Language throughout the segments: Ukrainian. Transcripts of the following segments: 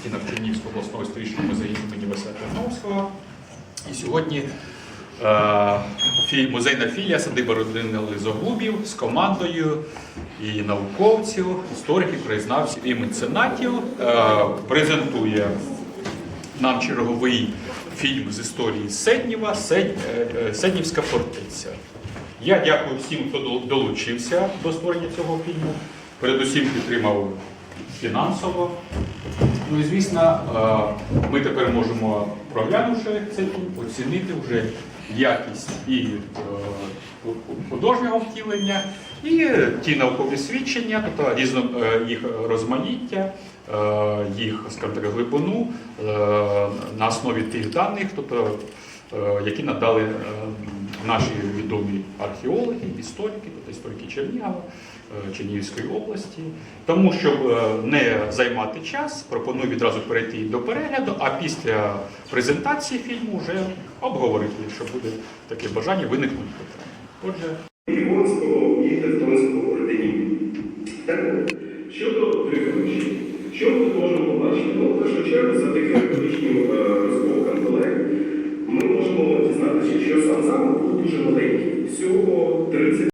стінах Чернігівського обласного історичного музею імені Василя Терновського. І сьогодні е, музейна філія садиба родини Лизоглубів з командою і науковців, істориків, краєзнавців і меценатів е, презентує нам черговий фільм з історії Седнєва «Сед- е, Седнівська фортеця. Я дякую всім, хто долучився до створення цього фільму. Передусім підтримав фінансово. Ну і звісно, е, ми тепер можемо, проглянувши цей фільм, оцінити вже якість і е, художнього втілення, і ті наукові свідчення, тобто різно е, їх розмаїття, їх скажімо глибину на основі тих даних, тобто, які надали наші відомі археологи, історики, тобто історики Чернігова, е, Чернігівської області. Тому, щоб е, не займати час, пропоную відразу перейти до перегляду, а після презентації фільму вже обговорити, якщо буде таке бажання, виникнуть питання. Отже, і Тевтонського орденів. Щодо триколишів, що ми можемо побачити? Ну, в першу чергу, за таким економічним що сам замок був дуже маленький. Всього 30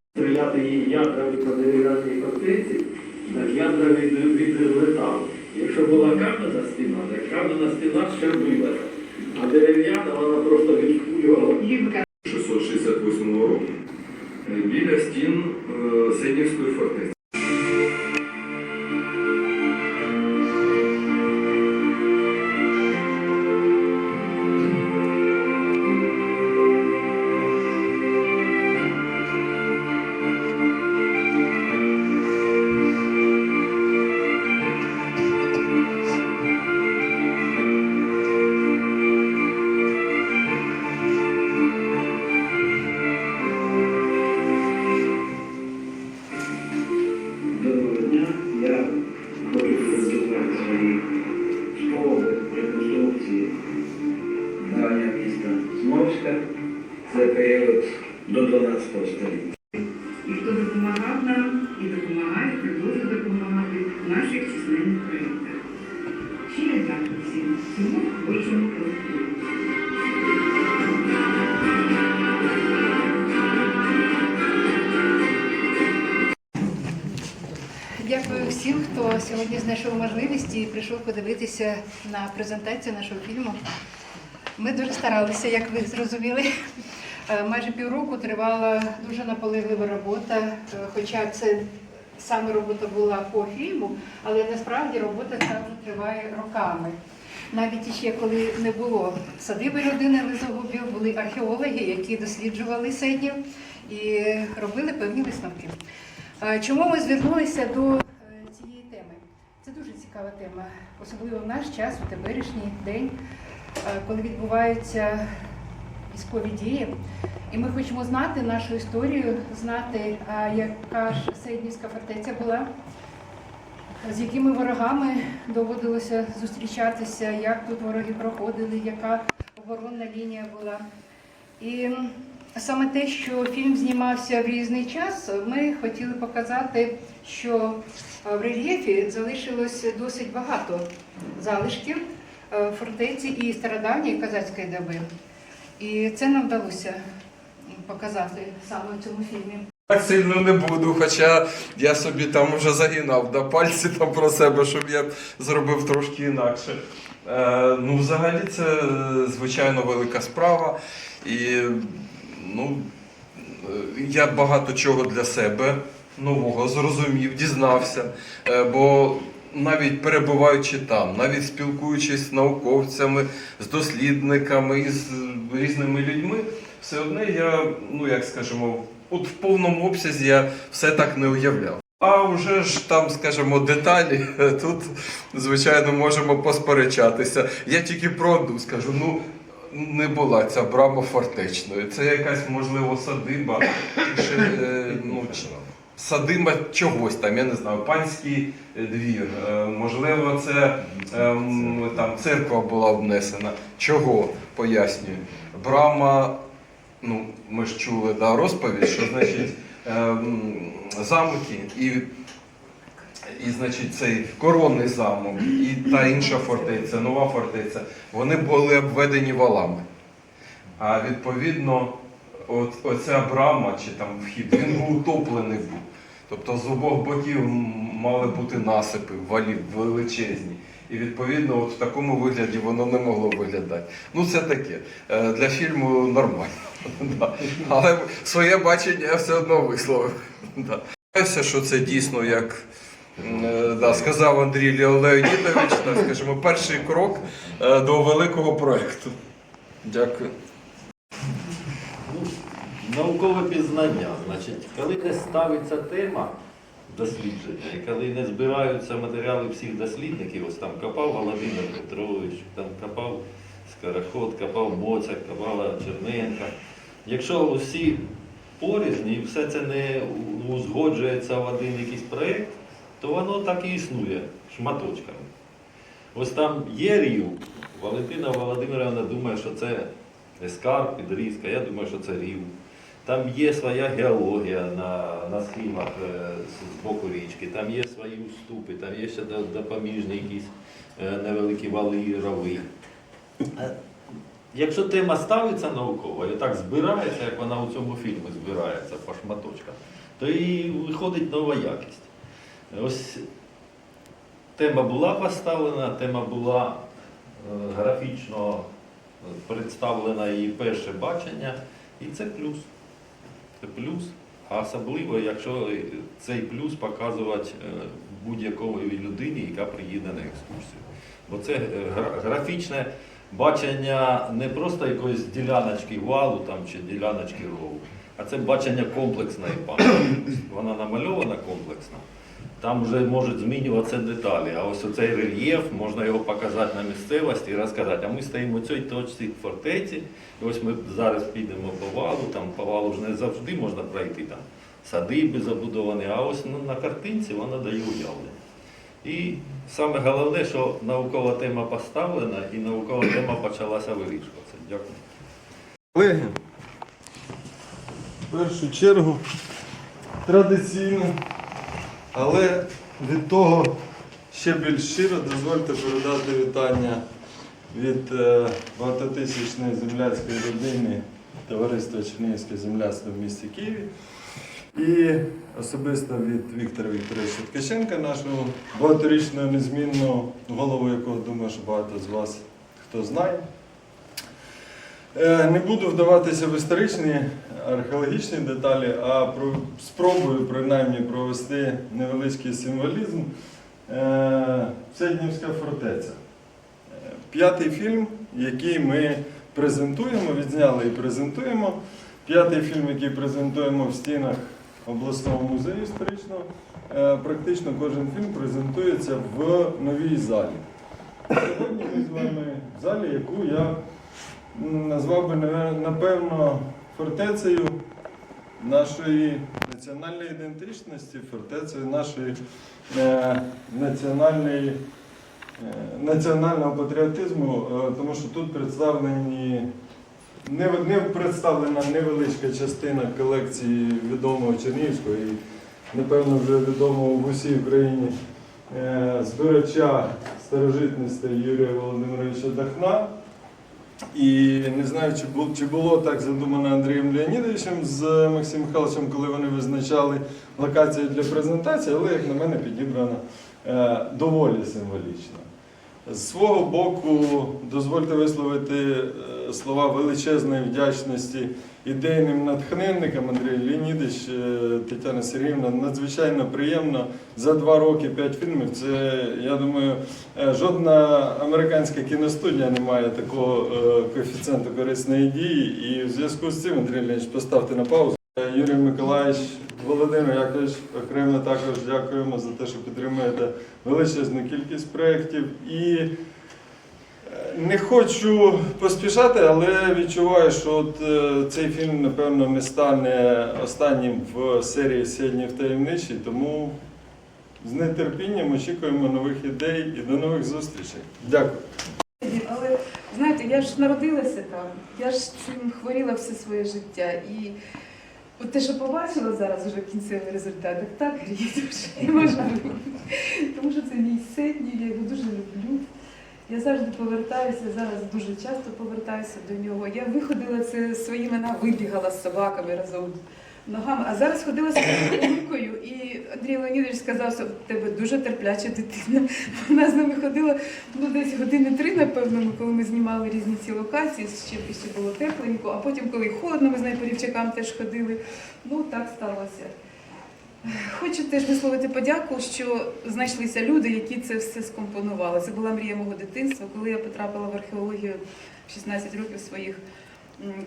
Дякую всім, хто сьогодні знайшов можливість і прийшов подивитися на презентацію нашого фільму. Ми дуже старалися, як ви зрозуміли. Е, Майже півроку тривала дуже наполеглива робота, е, хоча це саме робота була по фільму, але насправді робота вже триває роками. Навіть іще коли не було садиби родини Лизогубів, були археологи, які досліджували Седнів і робили певні висновки. Чому ми звернулися до е, цієї теми? Це дуже цікава тема, особливо в наш час, у теперішній день, е, коли відбуваються військові дії. І ми хочемо знати нашу історію, знати, яка ж Сейднівська фортеця була, з якими ворогами доводилося зустрічатися, як тут вороги проходили, яка оборонна лінія була. І саме те, що фільм знімався в різний час, ми хотіли показати, що в рельєфі залишилось досить багато залишків е, фортеці і стародавньої казацької доби. І це нам вдалося показати саме в цьому фільмі. Так сильно не буду, хоча я собі там вже загинав до пальці там про себе, щоб я зробив трошки інакше. Е, ну, взагалі, це е, звичайно велика справа. І ну, е, я багато чого для себе нового зрозумів, дізнався. Е, бо навіть перебуваючи там, навіть спілкуючись з науковцями, з дослідниками з різними людьми, все одне я, ну як скажемо, от в повному обсязі я все так не уявляв. А вже ж там, скажімо, деталі, тут, звичайно, можемо посперечатися. Я тільки про одну скажу, ну. Не була ця брама фортечною. Це якась, можливо, садиба, чи, е, ну, садиба чогось там, я не знаю, панський двір. Е, можливо, це ем, там церква була обнесена. Чого? Пояснюю. Брама, ну, ми ж чули да, розповідь, що значить ем, замки і і значить цей коронний замок, і та інша фортеця, нова фортеця, вони були обведені валами. А відповідно, от, оця брама чи там вхід, він був утоплений був. Тобто з обох боків мали бути насипи, валів величезні. І відповідно, от в такому вигляді воно не могло виглядати. Ну це таке. Е, Для фільму нормально. Але своє бачення я все одно висловив. Сподіваюся, що це дійсно, як е, сказав Андрій Леонідович, скажімо, перший крок е, до великого проєкту. Дякую. Наукове пізнання. Значить, коли не ставиться тема дослідження, і коли не збираються матеріали всіх дослідників, ось там копав Володимир Петрович, там копав Скороход, копав Моцак, копала Черненка. Якщо усі порізні і все це не узгоджується в один якийсь проєкт, то воно так і існує шматочками. Ось там є рів. Валентина Володимирівна думає, що це ескарп, підрізка, я думаю, що це рів. Там є своя геологія на, на схемах е, з боку річки, там є свої уступи, там є ще допоміжні якісь е, невеликі вали рови. Е, Якщо тема ставиться науково і так збирається, як вона у цьому фільмі збирається по шматочках, то і виходить нова якість. Ось тема була поставлена, тема була графічно представлена її перше бачення, і це плюс. Це плюс. А особливо, якщо цей плюс показувати е, будь-якої людині, яка приїде на екскурсію. Бо це е, графічне бачення не просто якоїсь діляночки валу там, чи діляночки рову, а це бачення комплексної пам'яті. Вона намальована комплексно. Там вже можуть змінюватися деталі. А ось оцей рельєф, можна його показати на місцевості і розказати. А ми стоїмо в цій точці фортеці, і ось ми зараз підемо по валу, там по валу ж не завжди можна пройти там садиби забудовані, а ось ну, на картинці вона дає уявлення. І саме головне, що наукова тема поставлена і наукова тема почалася вирішуватися. Дякую. Колеги, в першу чергу традиційно, але від того ще більш щиро дозвольте передати вітання від е, багатотисячної земляцької родини Товариства Чернігівське земляцтво в місті Києві. І особисто від Віктора Вікторовича Ткаченка, нашого багаторічного незмінного голову, якого думаю, що багато з вас хто знає. Е, Не буду вдаватися в історичні археологічні деталі, а про, спробую принаймні провести невеличкий символізм. Седнівська фортеця. Е, П'ятий фільм, який ми презентуємо, відзняли і презентуємо. П'ятий фільм, який презентуємо в стінах обласного музею історичного. Е, Практично кожен фільм презентується в новій залі. Сьогодні ми з вами в залі, яку я назвав би напевно фортецею нашої національної ідентичності, фортецею нашої е, національної, е, національного патріотизму, е, тому що тут представлені не, не представлена невеличка частина колекції відомого Чернігівського і, напевно, вже відомого в усій Україні е, збирача старожитностей Юрія Володимировича Дахна. І не знаю, чи було, чи було так задумано Андрієм Леонідовичем з Максимом Михайловичем, коли вони визначали локацію для презентації, але, як на мене, підібрано е, доволі символічно. З свого боку, дозвольте висловити е, слова величезної вдячності ідейним натхненникам Андрій Леонідович, е, Тетяна Сергіївна. Надзвичайно приємно за два роки п'ять фільмів. Це, я думаю, е, жодна американська кіностудія не має такого коефіцієнту корисної дії. І в зв'язку з цим, Андрій Леонідович, поставте на паузу. Юрій Миколаївич, Володимир Яковлевич, окремо також дякуємо за те, що підтримуєте величезну кількість проєктів. І е, не хочу поспішати, але відчуваю, що от, е, цей фільм, напевно, не стане останнім в серії Сьогодні в таємничій, тому з нетерпінням очікуємо нових ідей і до нових зустрічей. Дякую. Але знаєте, я ж народилася там, я ж цим хворіла все своє життя. І От те, що побачила зараз уже кінцевий результат, так так гріє і можна Тому що це мій син, я його дуже люблю. Я завжди повертаюся, зараз дуже часто повертаюся до нього. Я виходила це своїми вибігала з собаками разом ногами, а зараз ходила з онукою, і Андрій Леонідович сказав, що в тебе дуже терпляча дитина. Вона з нами ходила ну, десь години три, напевно, коли ми знімали різні ці локації, ще, ще було тепленько, а потім, коли холодно, ми з нею по теж ходили. Ну, так сталося. Хочу теж висловити подяку, що знайшлися люди, які це все скомпонували. Це була мрія мого дитинства. Коли я потрапила в археологію в 16 років своїх,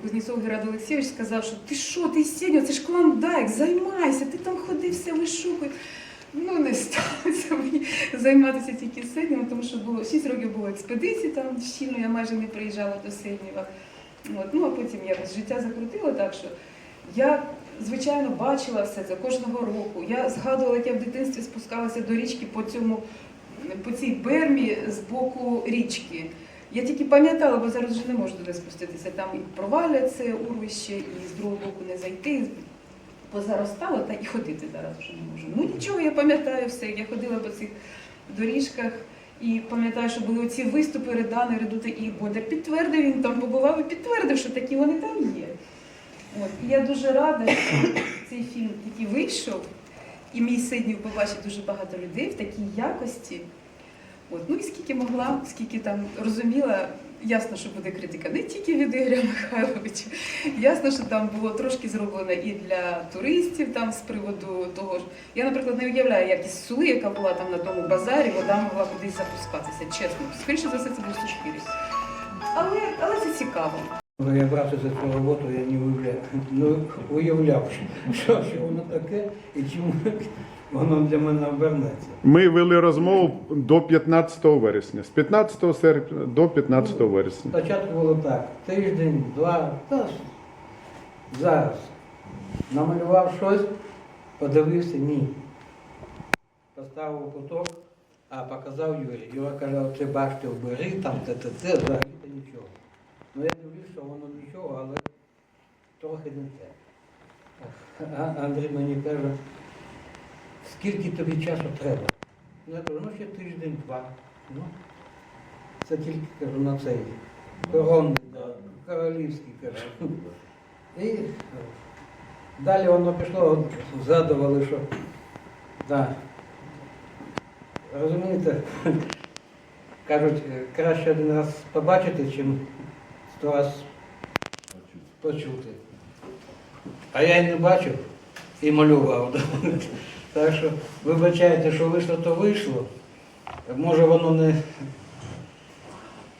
Кузнєцов Герат Олексійович сказав, що ти що, ти сьогодні, це ж клондайк, займайся, ти там ходи, все вишукуй. Ну, не сталося мені займатися тільки Седнєвом, тому що було 6 років було експедицій там щільно, я майже не приїжджала до Седнєва. От, ну, а потім якось життя закрутило так, що я, звичайно, бачила все це кожного року. Я згадувала, як я в дитинстві спускалася до річки по цьому, по цій бермі з боку річки. Я тільки пам'ятала, бо зараз вже не можу туди спуститися. Там і проваля це урвище, і з другого боку не зайти. Позаростало, та і ходити зараз вже не можу. Ну нічого, я пам'ятаю все. Я ходила по цих доріжках і пам'ятаю, що були оці виступи Редани, Редути і Бодар. Підтвердив, він там побував і підтвердив, що такі вони там є. От. І я дуже рада, що цей фільм такий вийшов, і мій Сиднів побачить дуже багато людей в такій якості. От. Ну і скільки могла, скільки там розуміла, ясно, що буде критика не тільки від Ігоря Михайловича. Ясно, що там було трошки зроблено і для туристів там з приводу того ж. Я, наприклад, не уявляю, як із сули, яка була там на тому базарі, вода могла кудись запускатися, чесно. Скоріше за все, це був сушпірі. Але, але це цікаво. Коли я брався за цю роботу, я не уявляв, ну, уявляв, що, що воно таке і чому воно для мене обернеться. Ми вели розмову до 15 вересня. З 15 серпня до 15 вересня. Спочатку було так, тиждень, два, та зараз. Намалював щось, подивився, ні. Поставив куток, а показав Юрій. Юра каже, це бачите, обери, там те, те, те, взагалі-то нічого. Ну я дивлюсь, що воно нічого, але трохи не те. Андрій мені каже, скільки тобі часу треба? Я кажу, ну ще тиждень-два. Ну, це тільки кажу на цей коронний, королівський кажу. І далі воно пішло, згадували, що да. Розумієте, кажуть, краще один раз побачити, чим сто раз почути. А я й не бачив і малював. Так що вибачайте, що вийшло, то вийшло. Може воно не,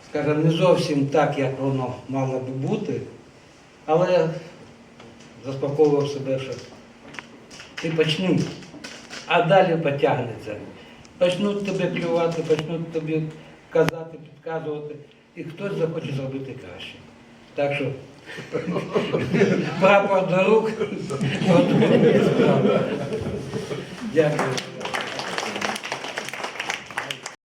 скажімо, не зовсім так, як воно мало би бути, але я заспокоював себе, що ти почни, а далі потягнеться. Почнуть тебе клювати, почнуть тобі казати, підказувати, і хтось захоче зробити краще. Так що прапор до рук. Дякую.